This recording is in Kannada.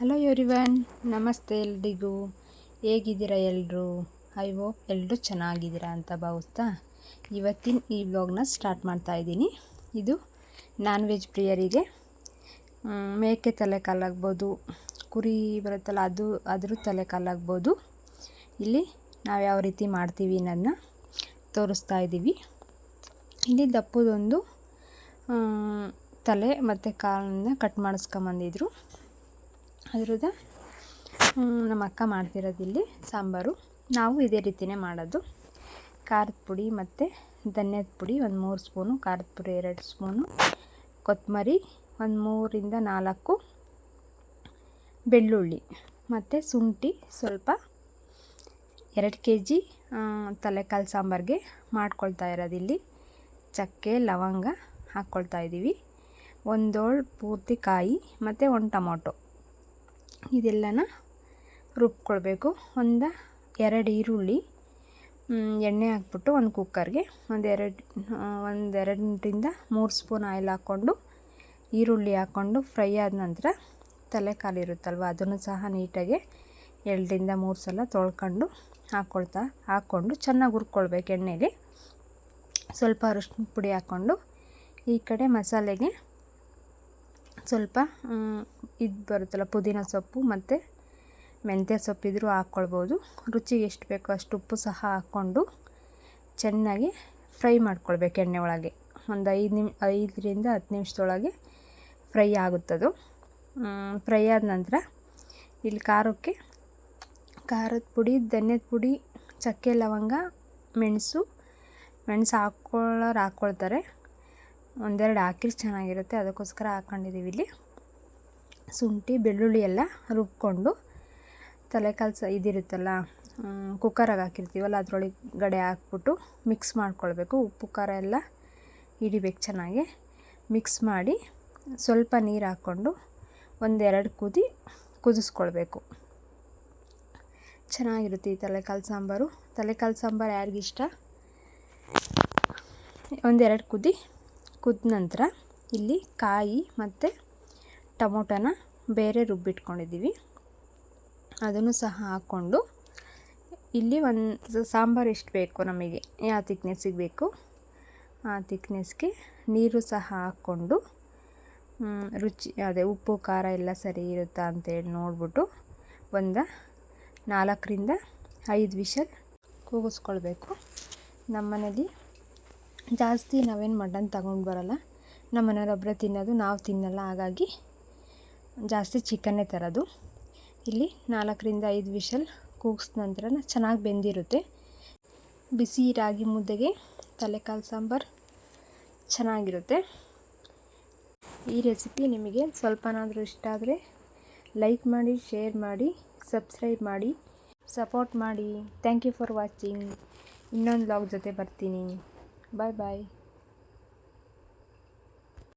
ಹಲೋ ಎವ್ರಿವನ್ ನಮಸ್ತೆ ಎಲ್ರಿಗೂ. ಹೇಗಿದ್ದೀರಾ ಎಲ್ಲರೂ ಐ ಹೋಪ್ ಎಲ್ಲರೂ ಚೆನ್ನಾಗಿದ್ದೀರಾ ಅಂತ ಭಾವಿಸ್ತಾ ಇವತ್ತಿನ ಈ ವ್ಲಾಗ್ನ ಸ್ಟಾರ್ಟ್ ಮಾಡ್ತಾ ಇದ್ದೀನಿ. ಇದು ನಾನ್ ವೆಜ್ ಪ್ರಿಯರಿಗೆ ಮೇಕೆ ತಲೆ ಕಾಲಾಗ್ಬೋದು ಕುರಿ ಬರುತ್ತಲ್ಲ, ಅದು, ಅದ್ರ ತಲೆ ಕಾಲಾಗ್ಬೋದು ಇಲ್ಲಿ ನಾವು ಯಾವ ರೀತಿ ಮಾಡ್ತೀವಿ ಅನ್ನೋದನ್ನ ತೋರಿಸ್ತಾ ಇದ್ದೀವಿ. ಇಲ್ಲಿ ದಪ್ಪದೊಂದು ತಲೆ ಮತ್ತು ಕಾಲನ್ನ ಕಟ್ ಮಾಡಿಸ್ಕೊಂಬಂದಿದ್ರು. ಅದ್ರದ್ದು ನಮ್ಮ ಅಕ್ಕ ಮಾಡ್ತಿರೋದು ಇಲ್ಲಿ ಸಾಂಬಾರು. ನಾವು ಇದೇ ರೀತಿಯೇ ಮಾಡೋದು. ಖಾರದ ಪುಡಿ ಮತ್ತು ಧನ್ಯದ ಪುಡಿ, ಒಂದು ಮೂರು ಸ್ಪೂನು. ಖಾರದ ಪುಡಿ ಎರಡು ಸ್ಪೂನು. ಕೊತ್ತಂಬರಿ ಒಂದು ಮೂರಿಂದ ನಾಲ್ಕು. ಬೆಳ್ಳುಳ್ಳಿ ಮತ್ತು ಶುಂಠಿ ಸ್ವಲ್ಪ. ಎರಡು ಕೆ ಜಿ ತಲೆಕಾಲು ಸಾಂಬಾರಿಗೆ ಮಾಡ್ಕೊಳ್ತಾ ಇರೋದಿಲ್ಲಿ ಚಕ್ಕೆ, ಲವಂಗ ಹಾಕ್ಕೊಳ್ತಾ ಇದ್ದೀವಿ ಒಂದೋಳು ಪೂರ್ತಿ ಕಾಯಿ ಮತ್ತು ಒಂದು ಟೊಮೊಟೊ. ಇದೆಲ್ಲನ ರುಬ್ಕೊಳ್ಬೇಕು. ಒಂದು ಎರಡು ಈರುಳ್ಳಿ ಎಣ್ಣೆ ಹಾಕ್ಬಿಟ್ಟು ಒಂದು ಕುಕ್ಕರ್ಗೆ ಒಂದೆರಡು ಒಂದೆರಡರಿಂದ ಮೂರು ಸ್ಪೂನ್ ಆಯಿಲ್ ಹಾಕ್ಕೊಂಡು, ಈರುಳ್ಳಿ ಹಾಕ್ಕೊಂಡು ಫ್ರೈ ಆದ ನಂತರ ತಲೆಕಾಲು ಇರುತ್ತಲ್ವ, ಅದನ್ನು ಸಹ ನೀಟಾಗಿ ಎರಡರಿಂದ ಮೂರು ಸಲ ತೊಳ್ಕೊಂಡು ಹಾಕ್ಕೊಳ್ತಾ ಹಾಕ್ಕೊಂಡು ಚೆನ್ನಾಗಿ ಹುರ್ಕೊಳ್ಬೇಕು ಎಣ್ಣೆಲಿ. ಸ್ವಲ್ಪ ಅರಿಶಿನ ಪುಡಿ ಹಾಕ್ಕೊಂಡು ಈ ಕಡೆ ಮಸಾಲೆಗೆ ಸ್ವಲ್ಪ ಇದು ಬರುತ್ತಲ್ಲ, ಪುದೀನ ಸೊಪ್ಪು ಮತ್ತು ಮೆಂತ್ಯ ಸೊಪ್ಪಿದ್ರೂ ಹಾಕ್ಕೊಳ್ಬೋದು. ರುಚಿಗೆ ಎಷ್ಟು ಬೇಕೋ ಅಷ್ಟು ಉಪ್ಪು ಸಹ ಹಾಕ್ಕೊಂಡು ಚೆನ್ನಾಗಿ ಫ್ರೈ ಮಾಡ್ಕೊಳ್ಬೇಕು ಎಣ್ಣೆ ಒಳಗೆ. ಒಂದು ಐದು ನಿಮ್, ಐದರಿಂದ ಹತ್ತು ನಿಮಿಷದೊಳಗೆ ಫ್ರೈ ಆಗುತ್ತದು. ಫ್ರೈ ಆದ ನಂತರ ಇಲ್ಲಿ ಖಾರಕ್ಕೆ ಖಾರದ ಪುಡಿ, ಧನ್ಯದ ಪುಡಿ, ಚಕ್ಕೆ ಲವಂಗ, ಮೆಣಸು ಮೆಣಸು ಹಾಕ್ಕೊಳ್ಳೋರು ಹಾಕ್ಕೊಳ್ತಾರೆ. ಒಂದೆರಡು ಹಾಕಿದ್ರೆ ಚೆನ್ನಾಗಿರುತ್ತೆ, ಅದಕ್ಕೋಸ್ಕರ ಹಾಕ್ಕೊಂಡಿದ್ದೀವಿ ಇಲ್ಲಿ. ಶುಂಠಿ, ಬೆಳ್ಳುಳ್ಳಿ ಎಲ್ಲ ರುಬ್ಕೊಂಡು ತಲೆಕಾಲು ಸ ಇದಿರುತ್ತಲ್ಲ ಕುಕ್ಕರಾಗೆ ಹಾಕಿರ್ತೀವಲ್ಲ ಗಡೆ ಹಾಕ್ಬಿಟ್ಟು ಮಿಕ್ಸ್ ಮಾಡ್ಕೊಳ್ಬೇಕು. ಉಪ್ಪು, ಖಾರ ಎಲ್ಲ ಹಿಡಿಬೇಕು ಚೆನ್ನಾಗಿ. ಮಿಕ್ಸ್ ಮಾಡಿ ಸ್ವಲ್ಪ ನೀರು ಹಾಕ್ಕೊಂಡು ಒಂದೆರಡು ಕುದಿ ಕುದಿಸ್ಕೊಳ್ಬೇಕು. ಚೆನ್ನಾಗಿರುತ್ತೆ ಈ ತಲೆಕಾಲು ಸಾಂಬಾರು. ತಲೆಕಾಲು ಸಾಂಬಾರು ಯಾರಿಗಿಷ್ಟ ಒಂದೆರಡು ಕುದಿ ಕುದ ನಂತರ ಇಲ್ಲಿ ಕಾಯಿ ಮತ್ತು ಟೊಮೊಟೊನ ಬೇರೆ ರುಬ್ಬಿಟ್ಕೊಂಡಿದ್ದೀವಿ. ಅದನ್ನು ಸಹ ಹಾಕ್ಕೊಂಡು ಇಲ್ಲಿ ಒಂದು ಸಾಂಬಾರು ಎಷ್ಟು ಬೇಕು ನಮಗೆ? ಯಾವ ತಿಕ್ನೆಸ್ಸಿಗೆ ಬೇಕು? ಆ ತಿಕ್ನೆಸ್ಗೆ ನೀರು ಸಹ ಹಾಕ್ಕೊಂಡು ರುಚಿ, ಅದೇ ಉಪ್ಪು, ಖಾರ ಎಲ್ಲ ಸರಿ ಇರುತ್ತಾ ಅಂತೇಳಿ ನೋಡಿಬಿಟ್ಟು ಒಂದು ನಾಲ್ಕರಿಂದ ಐದು ವಿಷಲ್ ಕೂಗಿಸ್ಕೊಳ್ಬೇಕು. ನಮ್ಮನೇಲಿ ಜಾಸ್ತಿ ನಾವೇನು ಮಟನ್ ತಗೊಂಡು ಬರಲ್ಲ. ನಮ್ಮನೆಯವ್ರೊಬ್ಬರೇ ತಿನ್ನೋದು ನಾವು ತಿನ್ನಲ್ಲ, ಹಾಗಾಗಿ ಜಾಸ್ತಿ ಚಿಕನ್ನೇ ತರೋದು. ಇಲ್ಲಿ ನಾಲ್ಕರಿಂದ ಐದು ವಿಷಲ್ ಕೂಗ್ಸ್ ನಂತರ ಚೆನ್ನಾಗಿ ಬೆಂದಿರುತ್ತೆ. ಬಿಸಿ ರಾಗಿ ಮುದ್ದೆಗೆ ತಲೆಕಾಲು ಸಾಂಬಾರು ಚೆನ್ನಾಗಿರುತ್ತೆ. ಈ ರೆಸಿಪಿ ನಿಮಗೆ ಸ್ವಲ್ಪನಾದರೂ ಇಷ್ಟ ಆದರೆ ಲೈಕ್ ಮಾಡಿ, ಶೇರ್ ಮಾಡಿ, ಸಬ್ಸ್ಕ್ರೈಬ್ ಮಾಡಿ, ಸಪೋರ್ಟ್ ಮಾಡಿ. Thank you for watching. ಇನ್ನೊಂದು ಲಾಗ್ ಜೊತೆ ಬರ್ತೀನಿ. ಬಾಯ್ ಬಾಯ್.